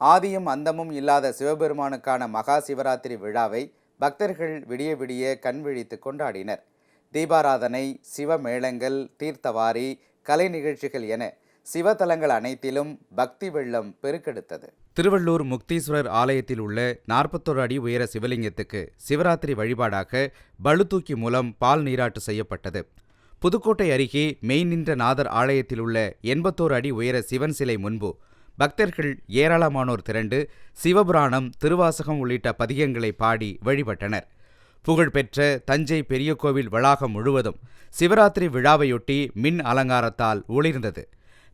ஆதியும் அந்தமும் இல்லாத சிவபெருமானுக்கான மகா சிவராத்திரி விழாவை பக்தர்கள் விடிய விடிய கண் விழித்து கொண்டாடினர். தீபாராதனை சிவமேளங்கள் தீர்த்தவாரி கலை நிகழ்ச்சிகள் என சிவத்தலங்கள் அனைத்திலும் பக்தி வெள்ளம் பெருக்கெடுத்தது. திருவள்ளூர் முக்தீஸ்வரர் ஆலயத்தில் உள்ள நாற்பத்தோரு அடி உயர சிவலிங்கத்துக்கு சிவராத்திரி வழிபாடாக பளுதூக்கி மூலம் பால் நீராட்டு செய்யப்பட்டது. புதுக்கோட்டை அருகே மெய் நின்ற நாதர் ஆலயத்தில் உள்ள எண்பத்தோரு அடி உயர சிவன் சிலை முன்பு பக்தர்கள் ஏராளமானோர் திரண்டு சிவபுராணம் திருவாசகம் உள்ளிட்ட பதிகங்களை பாடி வழிபட்டனர். புகழ்பெற்ற தஞ்சை பெரிய கோவில் வளாகம் முழுவதும் சிவராத்திரி விழாவையொட்டி மின் அலங்காரத்தால் ஒளிர்ந்தது.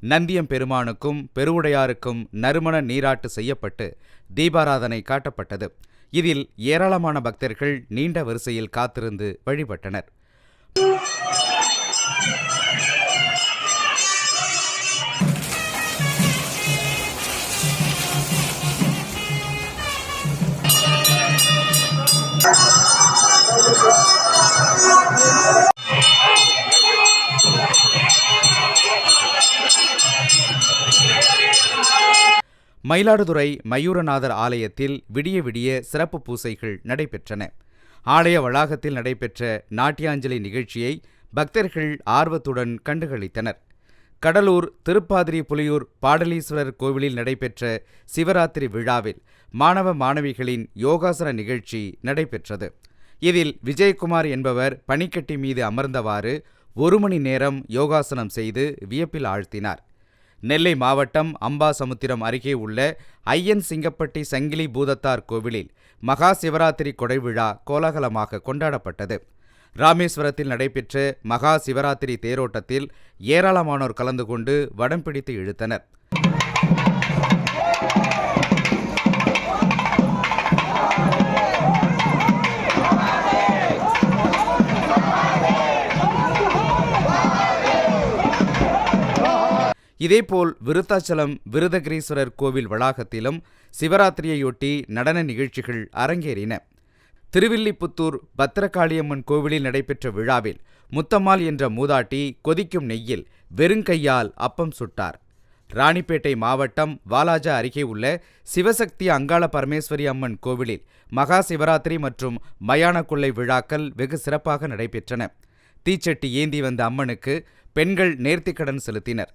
நந்தியம் பெருமானுக்கும் பெருவுடையாருக்கும் நறுமண நீராட்டு செய்யப்பட்டு தீபாராதனை காட்டப்பட்டது. இதில் ஏராளமான பக்தர்கள் நீண்ட வரிசையில் காத்திருந்து வழிபட்டனர். மயிலாடுதுறை மயூரநாதர் ஆலயத்தில் விடிய விடிய சிறப்பு பூசைகள் நடைபெற்றன. ஆலய வளாகத்தில் நடைபெற்ற நாட்டியாஞ்சலி நிகழ்ச்சியை பக்தர்கள் ஆர்வத்துடன் கண்டுகளித்தனர். கடலூர் திருப்பாதிரி புலியூர் பாடலீஸ்வரர் கோவிலில் நடைபெற்ற சிவராத்திரி விழாவில் மாணவ மாணவிகளின் யோகாசன நிகழ்ச்சி நடைபெற்றது. இதில் விஜயகுமார் என்பவர் பனிக்கட்டி மீது அமர்ந்தவாறு ஒரு மணி நேரம் யோகாசனம் செய்து வியப்பில் ஆழ்த்தினார். நெல்லை மாவட்டம் அம்பாசமுத்திரம் அருகே உள்ள ஐயன் சிங்கப்பட்டி சங்கிலி பூதத்தார் கோவிலில் மகா சிவராத்திரி கொடைவிழா கோலாகலமாக கொண்டாடப்பட்டது. ராமேஸ்வரத்தில் நடைபெற்ற மகா சிவராத்திரி தேரோட்டத்தில் ஏராளமானோர் கலந்து கொண்டு வடம் பிடித்து இழுத்தனர். இதேபோல் விருத்தாச்சலம் விருதகிரீஸ்வரர் கோவில் வளாகத்திலும் சிவராத்திரியையொட்டி நடன நிகழ்ச்சிகள் அரங்கேறின. திருவில்லிபுத்தூர் பத்திரகாளியம்மன் கோவிலில் நடைபெற்ற விழாவில் முத்தம்மாள் என்ற மூதாட்டி கொதிக்கும் நெய்யில் வெறுங்கையால் அப்பம் சுட்டார். ராணிப்பேட்டை மாவட்டம் வாலாஜா அருகே உள்ள சிவசக்தி அங்காள பரமேஸ்வரி அம்மன் கோவிலில் மகா சிவராத்திரி மற்றும் மயான கொள்ளை விழாக்கள் வெகு சிறப்பாக நடைபெற்றன. தீச்சட்டி ஏந்தி வந்த அம்மனுக்கு பெண்கள் நேர்த்திக்கடன் செலுத்தினர்.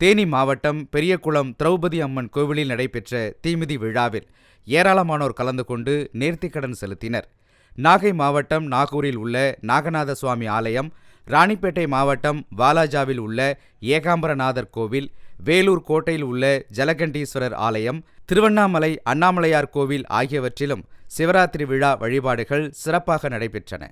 தேனி மாவட்டம் பெரியகுளம் திரௌபதி அம்மன் கோவிலில் நடைபெற்ற தீமிதி விழாவில் ஏராளமானோர் கலந்து கொண்டு நேர்த்திக்கடன் செலுத்தினர். நாகை மாவட்டம் நாகூரில் உள்ள நாகநாத சுவாமி ஆலயம் ராணிப்பேட்டை மாவட்டம் வாலாஜாவில் உள்ள ஏகாம்பரநாதர் கோவில் வேலூர் கோட்டையில் உள்ள ஜலகண்டீஸ்வரர் ஆலயம் திருவண்ணாமலை அண்ணாமலையார் கோவில் ஆகியவற்றிலும் சிவராத்திரி விழா வழிபாடுகள் சிறப்பாக நடைபெற்றன.